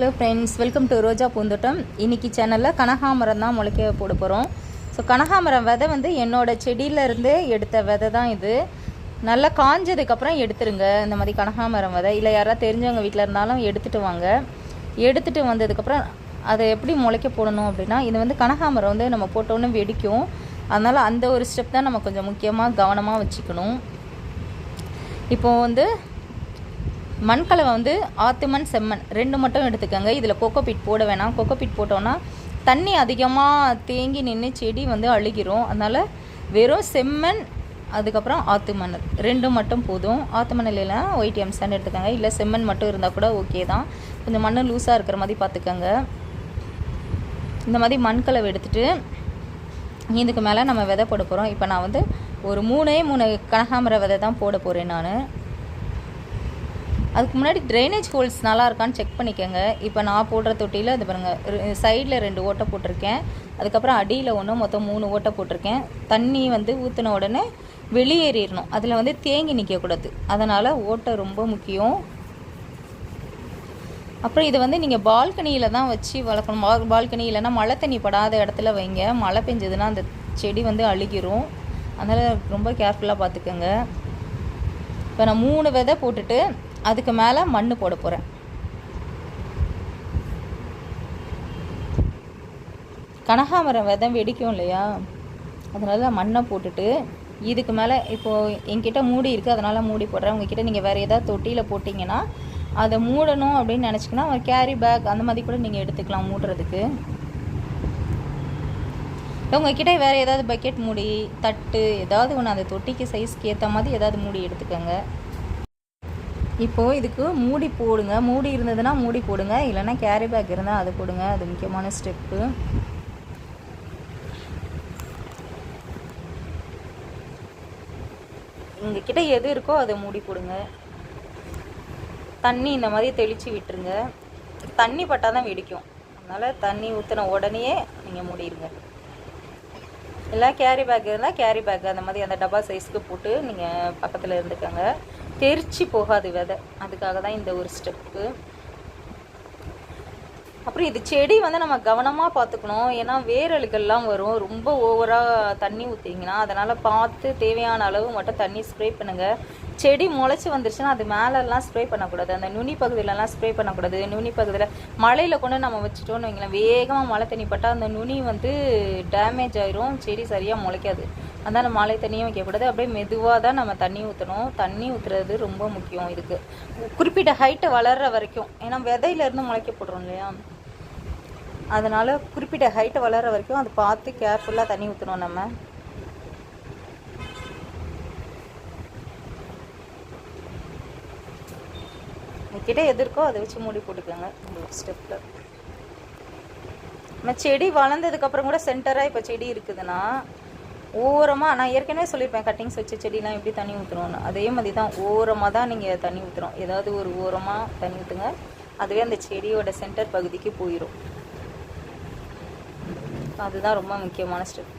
Hello friends welcome to ரோஜா பூந்தோட்டம் இன்னைக்கு சேனலில் கனகாமரம் தான் முளைக்க போட போகிறோம் ஸோ கனகாமரம் விதை வந்து என்னோட செடியிலேருந்து எடுத்த விதை தான் இது. நல்லா காஞ்சதுக்கப்புறம் எடுத்துருங்க. இந்த மாதிரி கனகாமரம் விதை. இல்லை யாராவது தெரிஞ்சவங்க வீட்டில் இருந்தாலும் எடுத்துகிட்டு வாங்க. எடுத்துகிட்டு வந்ததுக்கப்புறம் அதை எப்படி முளைக்க போடணும் அப்படின்னா இது வந்து கனகாமரம் வந்து நம்ம போட்டோன்னே வெடிக்கும். அதனால் அந்த ஒரு ஸ்டெப் தான் நம்ம கொஞ்சம் முக்கியமாக கவனமாக வச்சுக்கணும். இப்போது வந்து மண்கலவை வந்து ஆத்து மண் செம்மண் ரெண்டு மட்டும் எடுத்துக்கோங்க. இதில் கோகோபீட் போட வேணாம். கோகோபீட் போட்டோன்னா தண்ணி அதிகமாக தேங்கி நின்று செடி வந்து அழுகிரும். அதனால் வெறும் செம்மண் அதுக்கப்புறம் ஆத்து மணல் ரெண்டும் மட்டும் போதும். ஆத்து மணல் ஒயிட் எம்சான் எடுத்துக்கோங்க. இல்லை செம்மண் மட்டும் இருந்தால் கூட ஓகே தான். கொஞ்சம் மண் லூஸாக இருக்கிற மாதிரி பார்த்துக்கோங்க. இந்த மாதிரி மண்கலவை எடுத்துகிட்டு இதுக்கு மேலே நம்ம விதை போட போகிறோம் இப்போ நான் வந்து ஒரு மூணே மூணு கனகாமர விதை தான் போட போகிறேன் நான். அதுக்கு முன்னாடி ட்ரைனேஜ் ஹோல்ஸ் நல்லா இருக்கான்னு செக் பண்ணிக்கோங்க. இப்போ நான் போடுற தொட்டியில் அது பாருங்கள் சைடில் ரெண்டு ஓட்டை போட்டிருக்கேன். அதுக்கப்புறம் அடியில் ஒன்று மொத்தம் மூணு ஓட்டை போட்டிருக்கேன். தண்ணி வந்து ஊற்றின உடனே வெளியேறிடணும். அதில் வந்து தேங்கி நிற்கக்கூடாது அதனால் ஓட்டை ரொம்ப முக்கியம். அப்புறம் இது வந்து நீங்கள் பால்கனியில் தான் வச்சு வளர்க்கணும். பால் பால்கனி இல்லைன்னா மழை தண்ணி படாத இடத்துல வைங்க. மழை பெஞ்சதுன்னா அந்த செடி வந்து அழுகிரும். அதனால் ரொம்ப கேர்ஃபுல்லாக பார்த்துக்கோங்க. இப்போ நான் மூணு விதை போட்டுட்டு அதுக்கு மேலே மண் போட போகிறேன் கனகாமரம் விதை வெடிக்கும் இல்லையா? அதனால மண்ணை போட்டுட்டு இதுக்கு மேலே இப்போது என்கிட்ட மூடி இருக்குது அதனால் மூடி போடுறேன். உங்ககிட்ட நீங்கள் வேறு ஏதாவது தொட்டியில் போட்டிங்கன்னா அதை மூடணும் அப்படின்னு நினச்சிங்கன்னா கேரி பேக் அந்த மாதிரி கூட நீங்கள் எடுத்துக்கலாம் மூடுறதுக்கு. உங்ககிட்ட வேறு ஏதாவது பக்கெட் மூடி தட்டு ஏதாவது ஒன்று அந்த தொட்டிக்கு சைஸ்க்கு ஏற்ற மாதிரி ஏதாவது மூடி எடுத்துக்கோங்க. இப்போது இதுக்கு மூடி போடுங்க. மூடி இருந்ததுன்னா மூடி போடுங்க. இல்லைன்னா கேரி பேக் இருந்தால் அது போடுங்க. அது முக்கியமான ஸ்டெப்பு உங்ககிட்ட எது இருக்கோ அதை மூடி போடுங்க. தண்ணி இந்த மாதிரி தெளித்து விட்டுருங்க. தண்ணி பட்டால் தான் வெடிக்கும். அதனால் தண்ணி ஊற்றின உடனே நீங்கள் மூடிடுங்க இல்லை கேரி பேக் இருந்தால் கேரி பேக் அந்த மாதிரி அந்த டப்பா சைஸ்க்கு போட்டு நீங்கள் பக்கத்தில் இருந்துக்கோங்க. தெரிச்சு போகாது விதை. அதுக்காக தான் இந்த ஒரு ஸ்டெப்பு அப்புறம் இது செடி வந்து நம்ம கவனமாக பார்த்துக்கணும். ஏன்னா வேரலுகள்லாம் வரும். ரொம்ப ஓவராக தண்ணி ஊற்றிங்கன்னா அதனால் பார்த்து தேவையான அளவு மட்டும் தண்ணி ஸ்ப்ரே பண்ணுங்கள் செடி முளைச்சி வந்துருச்சுன்னா அது மேலெல்லாம் ஸ்ப்ரே பண்ணக்கூடாது. அந்த நுனி பகுதியிலலாம் ஸ்ப்ரே பண்ணக்கூடாது. நுனி பகுதியில் மழையில் கொண்டு நம்ம வச்சுட்டோம்னு வைங்களேன் வேகமாக மழை தண்ணி பட்டால் அந்த நுனி வந்து டேமேஜ் ஆயிரும். செடி சரியாக முளைக்காது. அதனால் மழை தண்ணியும் வைக்கக்கூடாது. அப்படியே மெதுவாக தான் நம்ம தண்ணி ஊற்றணும் தண்ணி ஊற்றுறது ரொம்ப முக்கியம் இதுக்கு. குறிப்பிட்ட ஹைட்டை வளர்கிற வரைக்கும் ஏன்னா விதையிலேருந்து முளைக்க போடுறோம் இல்லையா? அதனால் குறிப்பிட்ட ஹைட்டை வளர்கிற வரைக்கும் அதை பார்த்து கேர்ஃபுல்லாக தண்ணி ஊற்றணும் நம்ம. கிட்ட எது இருக்கோ அதை வச்சு மூடி போட்டுக்கோங்க. ஒரு ஸ்டெப்பில் நம்ம செடி வளர்ந்ததுக்கப்புறம் கூட சென்டராக இப்போ செடி இருக்குதுன்னா ஓரமாக நான் ஏற்கனவே சொல்லியிருப்பேன் கட்டிங்ஸ் வச்ச செடிலாம் எப்படி தண்ணி ஊற்றணும்னு அதே மாதிரி தான் ஓரமாக தான் நீங்கள் தண்ணி ஊற்றுறோம் ஏதாவது ஒரு ஓரமாக தண்ணி ஊற்றுங்க அதுவே அந்த செடியோட சென்டர் பகுதிக்கு போயிடும் அதுதான் ரொம்ப முக்கியமான ஸ்டெப்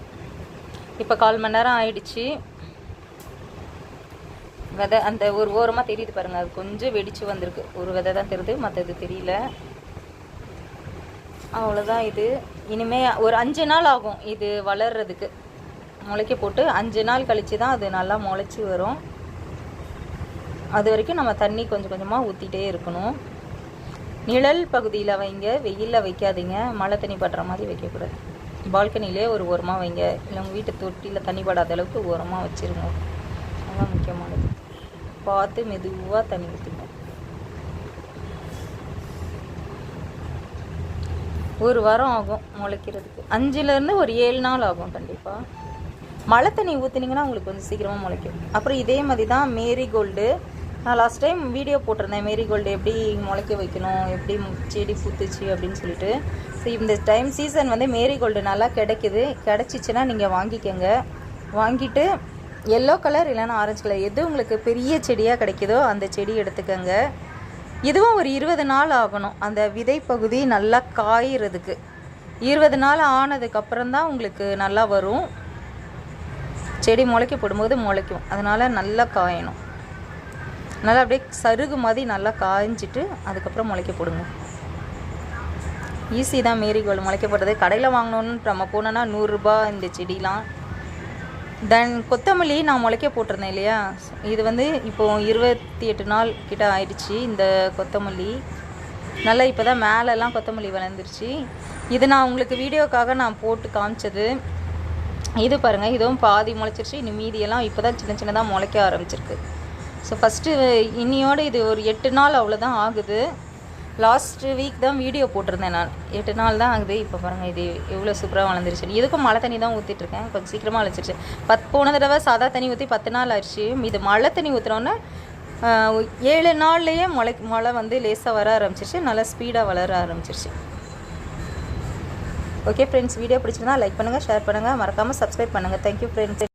இப்போ கால் மணி நேரம் ஆயிடுச்சு. விதை அந்த ஒரு ஓரமாக தெரியுது பாருங்கள் அது கொஞ்சம் வெடிச்சு வந்திருக்கு. ஒரு விதை தான் தெரியுது மற்றது தெரியல. அவ்வளோதான் இது. இனிமே ஒரு அஞ்சு நாள் ஆகும் இது வளர்றதுக்கு. முளைக்க போட்டு அஞ்சு நாள் கழித்து தான் அது நல்லா முளைச்சி வரும். அது வரைக்கும் நம்ம தண்ணி கொஞ்சம் கொஞ்சமாக ஊற்றிட்டே இருக்கணும். நிழல் பகுதியில் வைங்க. வெயிலில் வைக்காதீங்க. மழை தண்ணி படுற மாதிரி வைக்கக்கூடாது. பால்கனிலே ஒரு ஓரமாக வைங்க. இல்லை உங்கள் வீட்டு தொட்டியில் தண்ணி படாத அளவுக்கு ஓரமாக வச்சுருங்க. அதுதான் முக்கியமானது. பார்த்து மெதுவாக தண்ணி ஊற்றுங்க ஒரு வாரம் ஆகும் முளைக்கிறதுக்கு. அஞ்சுலேருந்து ஒரு ஏழு நாள் ஆகும் கண்டிப்பாக மழை தண்ணி ஊற்றுனீங்கன்னா உங்களுக்கு கொஞ்சம் சீக்கிரமாக முளைக்கும். அப்புறம் இதே மாதிரி தான் மேரிகோல்டு. நான் லாஸ்ட் டைம் வீடியோ போட்டிருந்தேன். மேரி கோல்டு எப்படி முளைக்க வைக்கணும்? எப்படி செடி பூத்துச்சு அப்படின்னு சொல்லிட்டு. ஸோ இந்த டைம் சீசன் வந்து மேரி கோல்டு நல்லா கிடைக்குது. கிடச்சிச்சின்னா நீங்கள் வாங்கிக்கோங்க. வாங்கிட்டு எல்லோ கலர் இல்லைன்னா ஆரஞ்சு கலர் எது உங்களுக்கு பெரிய செடியாக கிடைக்குதோ அந்த செடி எடுத்துக்கோங்க. இதுவும் ஒரு இருபது நாள் ஆகணும். அந்த விதை பகுதி நல்லா காயிறதுக்கு. இருபது நாள் ஆனதுக்கப்புறம் தான் உங்களுக்கு நல்லா வரும். செடி முளைக்க போடும்போது முளைக்கும். அதனால் நல்லா காயணும். நல்லா அப்படியே சருகு மாதிரி நல்லா காய்ஞ்சிட்டு அதுக்கப்புறம் முளைக்க போடுங்க. ஈஸி தான் மேரிகோல்டு முளைக்க போடுறது. கடையில் வாங்கணுன்னு நம்ம போனோன்னா நூறுரூபா இந்த செடிலாம். தென் கொத்தமல்லி நான் முளைக்க போட்டிருந்தேன் இல்லையா? இது வந்து இப்போது இருபத்தி எட்டு நாள் கிட்ட ஆயிடுச்சு இந்த கொத்தமல்லி. நல்லா இப்போ தான் மேலெல்லாம் கொத்தமல்லி வளர்ந்துருச்சு. இது நான் உங்களுக்கு வீடியோக்காக நான் போட்டு காமிச்சது. இது பாருங்கள் இதுவும் பாதி முளைச்சிருச்சு. இன்னும் மீதியெல்லாம் இப்போ தான் சின்ன சின்னதாக முளைக்க ஆரம்பிச்சிருக்கு. ஸோ ஃபஸ்ட்டு இன்னியோடு இது ஒரு எட்டு நாள் அவ்வளோதான் ஆகுது. லாஸ்ட் வீக் தான் வீடியோ போட்டிருந்தேன் நான். எட்டு நாள் தான் ஆகுது. இப்போ பாருங்கள் இது எவ்வளோ சூப்பராக வளர்ந்துருச்சு. இதுக்கும் மழை தண்ணி தான் ஊற்றிட்டுருக்கேன் கொஞ்சம் சீக்கிரமாக அழைச்சிருச்சு. பத் போன தடவை சாதா தண்ணி ஊற்றி பத்து நாள் ஆயிடுச்சு. இது மழை தண்ணி ஊற்றுனோன்னே ஏழு நாள்லேயே மழை மழை வந்து லேசாக வர ஆரம்பிச்சிருச்சு. நல்லா ஸ்பீடாக வளர ஆரம்பிச்சிருச்சு. ஓகே ஃப்ரெண்ட்ஸ் வீடியோ பிடிச்சிருந்தா லைக் பண்ணுங்கள் ஷேர் பண்ணுங்கள் மறக்காமல் சப்ஸ்கிரைப் பண்ணுங்கள் தேங்க்யூ ஃப்ரெண்ட்ஸ்